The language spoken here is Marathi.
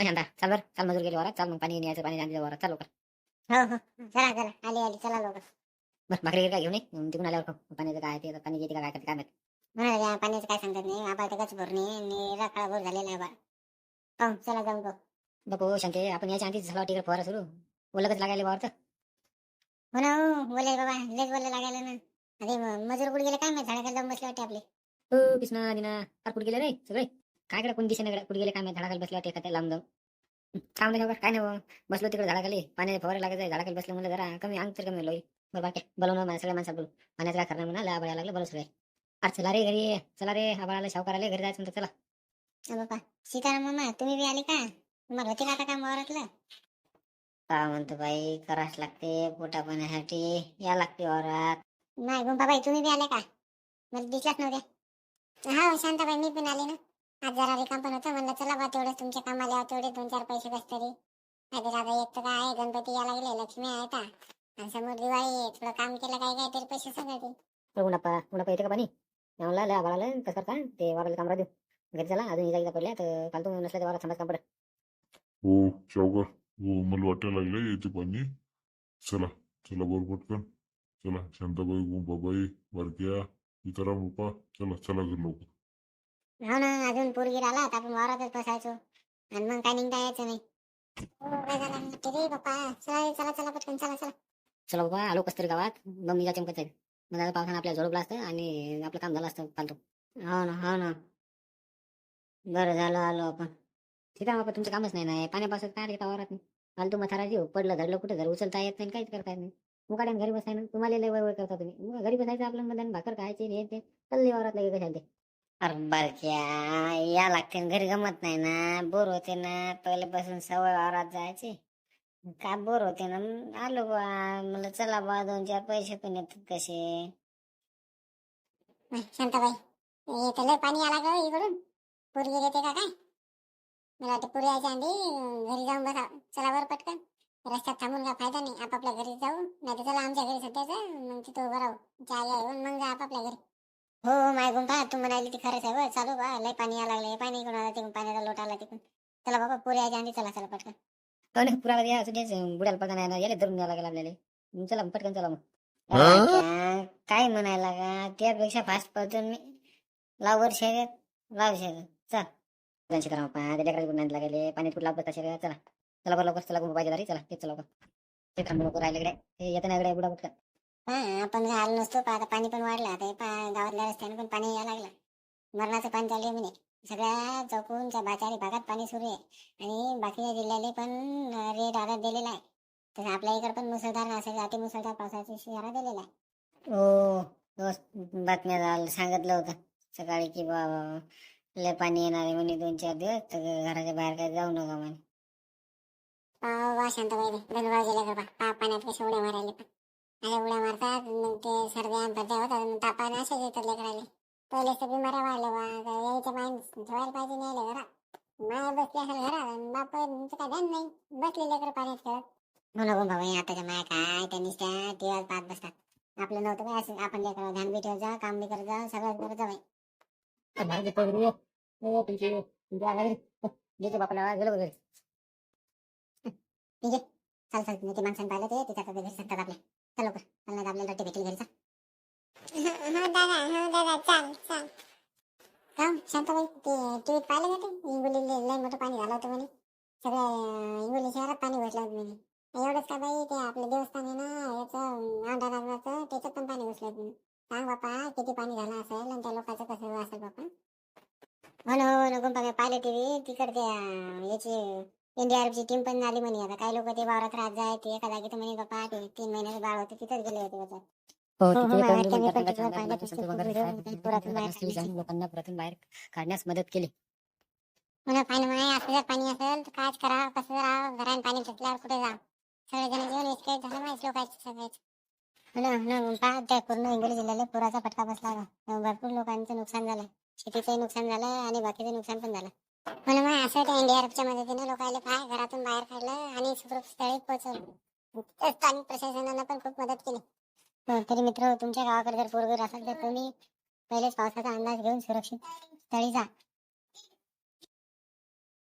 शांता चाल बरं. चाल मजूर गेले वरात. चाल मग पाणी न्यायचं पाणी न्यायचं वरात. चाल लवकर. हो हो. चला चला. आली आली. चला लवकर. बरं भाकरी काय घेऊन ये? तिकडून आल्यावर खाऊ. पाण्याचं काय ते पाणी येते का काय करते काय माहीत. पाण्याचं काय सांगतात नाही. भरणे राखाळा भर झालेला आहे बा. पाहू चला जाऊन पाहू बापू शांते. आपण याच्या आधीच झाला तिकडे फवारा सुरू. ओलगच लागायला वावर तर हो ना हो. बोले बाबा लेच बोलायला लागायला ना. अरे मजूर कुठे गेले? काय माहिती? झाडाखाली जाऊन बसले वाटते आपले. हो कृष्णा दिना अरे कुठे गेले रे? सगळे? काय कडे कोण दिसे नाही कुठे गेले काय माहीत? झाडाखाली बसले एखाद्या लांब. जाऊन काम नाही काय नाही. बसलो तिकडे झाडाखाली. पाणी फवारा लागत झाडाखाली बसलं म्हणलं जरा कमी अंग तर कमी लोई बरं बाकी. बोलवणं मला सगळ्या माणसाला बोलू पाण्याचं काय करणार म्हणा आबळा लागलं. बोलू सगळे. अरे चला रे घरी. चला रे. आबळाला शावकार आले घरी जायचं म्हणतं चला. बाबा सीताराम मामा तुम्ही बी आले का? तुम्हाला होते का आता काम वावरातलं? का म्हणतो बाई? करावंच लागते पोटा पाण्यासाठी या लागते वावरात. नाही गुंपाबाई तुम्ही बी आले का? मला दिसलाच नव्हते. हा शांताबाई मी पण आले ना. आज जरा रिकाम पण होतं. म्हणलं चला बा तेवढे तुमच्या कामाला यावं, तेवढे दोन चार पैसे कस तरी. नाहीतर आता एक तर काय आहे, गणपती या लागले लक्ष्मी आहे आता. आणि समोर दिवाळी आहे थोडं काम केलं काय काय तरी पैसे सांगायचे तर उन्हापा उन्हापा येते का पाणी? लय आबाळाला कसं ते काम राहू घरी चला अजून इजा इजा पडल्या तर फालतू नसल्या तर वावरात थांबाच काम पडत हो हो मला वाटायला लागलं येते पाणी. चला चला बरोबर पटकन. चला शांताबाई गुंपाबाई बारक्या सीताराम रुपा चला चला घर लवकर. हो ना अजून पोरगीर आला तर आपण वावरातच बसायचो. आणि मग काय निघता यायचं नाही. हो, काय झालं? वाटते रे बाप्पा. चला रे, चला चला पटकन चला चला. चला बाबा आलो कस तरी गावात. मग चमकत जाईल मग आता पावसानं आपल्या झोडपला असतं आणि आपलं काम झालं असतं फालतू. हो ना हो ना. बरं झालं आलो आपण. ठीक आहे बाबा तुमचं कामच नाही ना. पाण्यापासून काय येतं वावरात? नाही फालतू मथारा जीव पडलं धडलं कुठं? घर उचलता येत नाही काहीच करता येत नाही. मुकाड्यान घरी बसाय ना. तुम्हाला लय वय वय करता तुम्ही. मग घरी बसायचं आपलं मधन भाकर खायचे हे ते. कल्ली वावरात लगे कशाला ते. अरे बारक्या या लागते घरी गमत नाही ना. बोर होते ना पहिल्यापासून सवय वावरात जायची. काय बोर होते ना? मग आलो बा म्हणलं चला बा दोन चार पैसे पण येतात कसे. नाही, शांताबाई हे तर लय पाणी आला का इकडून. पोरगी येते का काय? मला वाटतं पुरी यायच्या आधी अं, घरी जाऊन बसा. चला बरं पटकन. रस्त्यात थांबून काय फायदा नाही. आपापल्या घरी जाऊ. नाही तर चला आमच्या घरी सध्याचं. मग तिथं उभं राहू. चहा घ्या येऊन मग जा आपापल्या घरी. हो हो माय गुंपा तू म्हणाली ती खरंच आहे चालू बा लय पाणी यायला लागले पाणी इकडून आलं तिकडून पाण्याचा लोट आला तिकडून. चला बाबा पुरी यायच्या आधी चला चला पटकन. पण पुराला या सुटेच बुडाला पडता नाही ना याले धरून यायला लागेल आपल्याला. चला पटकन चला मग. हा? काय म्हणायला का त्यापेक्षा फास्ट पळतो मी. लाव वर शर्यत लाव शर्यत. चल. दोनशे करा पा त्या लेकराला गुन्हा लागले पाणी कुठला बसता शर्यत? चला. चला बरं लवकर चला गुंबा पाहिजे चला तेच चला लवकर ते थांबू नको राहिले इकडे येतं नाही इकडे बुडा पटकन हा आपण काय आलो नसतो पण आता पाणी पण वाढलं. आता पहा, गावातल्या रस्त्याने पण पाणी यायला लागलं. मरणाचं पाणी चालू आहे म्हणे. सगळ्या चौकूनच्या बाचारी भागात पाणी सुरू आहे. आणि बाकीच्या जिल्ह्याले पण रेड अलर्ट दिलेला आहे. तसं आपल्या इकडे पण मुसळधार असेल अति मुसळधार पावसाचा इशारा दिलेला आहे. हो बातम्या झालं सांगितलं होतं. सकाळी की बाबा लय पाणी येणार आहे म्हणे दोन चार दिवस. तर घराच्या बाहेर काय जाऊ नका म्हणे. पाव वा शांताबाई धनुभाव गेल्या का पा पाण्यात कशा उड्या मारायला उड्या मारतात मग ते सर्द्या भरत्या होतात मग तापाने असेच येतात लेकराले पहिले तर बिमाऱ्या वाढल्या बा आता यायच्या माय ठेवायला पाहिजे नाही घरात. माय बसली असेल घरात आणि बाप काय ध्यान नाही. बसले लेकर पाण्यात खेळत. हो ना बाबा आताच्या माया काय त्या टीव्हीवर पाहत बसतात. आपलं नव्हतं काय असं आपण लेकर ध्यान बी ठेवत जा काम बी करत जा सगळं करत जा बाई. हो आला घरी. बापाला गेलो घरी? चाल चाल मी ते माणसाने पाहिलं ते तिच्या आता घरी सांगतात आपल्या. चल लवकर चल नाही आपल्याला रट्टे भेटेल घरी हा. दादा हा दादा चाल चाल. का शांताबाई ते टीव्हीत पाहिलं का ते? इंगोली लय मोठं पाणी झालं होतं म्हणे. सगळ्या अं, इंगोली शहरात पाणी घुसलं होतं म्हणे. एवढंच का बाई ते आपलं देवस्थान आहे ना याचं नागनाचं त्याच्यात पण पाणी घुसलं होतं सांग बापा किती पाणी झालं असेल आणि त्या लोकांचं कसं असेल बापा? हो ना हो ना गुंपा मी पाहिलं टीव्ही तिकडे याची एनडीआरएफची टीम पण आली म्हणे. आता काही लोक ते वावरात राहत जाय ते एका जागी तर म्हणे बापा ते तीन महिन्याचं बाळ होते तिथेच गेले होते त्याच्यात हो हो, तिथे मला पण तिथं पाहिलं वगैरे काय पुरातून बाहेर. लोकांना प्रथम बाहेर काढण्यास मदत केली. म्हणून पाणी म्हणे असं जर पाणी असेल तर कायच करावं कसं राहावं घरात पाणी कुठे जा सगळे जण जेवण इतके झालं माहिती लोकांचे सगळेच. हो ना हो ना मग पहा त्या पूर्ण हिंगोली जिल्ह्याला पुराचा फटका बसला होता. भरपूर लोकांचं नुकसान झालं. शेतीचंही नुकसान झालं आणि बाकीचं नुकसान पण झालं. म्हणून मग असं त्या एनडीआरएफच्या मदतीने लोकांना पाय घरातून बाहेर काढलं आणि सुखरूप स्थळी पोहोचवलं स्थानिक प्रशासनानं पण खूप मदत केली. हो, तरी मित्र तुमच्या गावाकडे जर पोरगर असेल तर तुम्ही पहिलेच पावसाचा अंदाज घेऊन सुरक्षित स्थळी जा.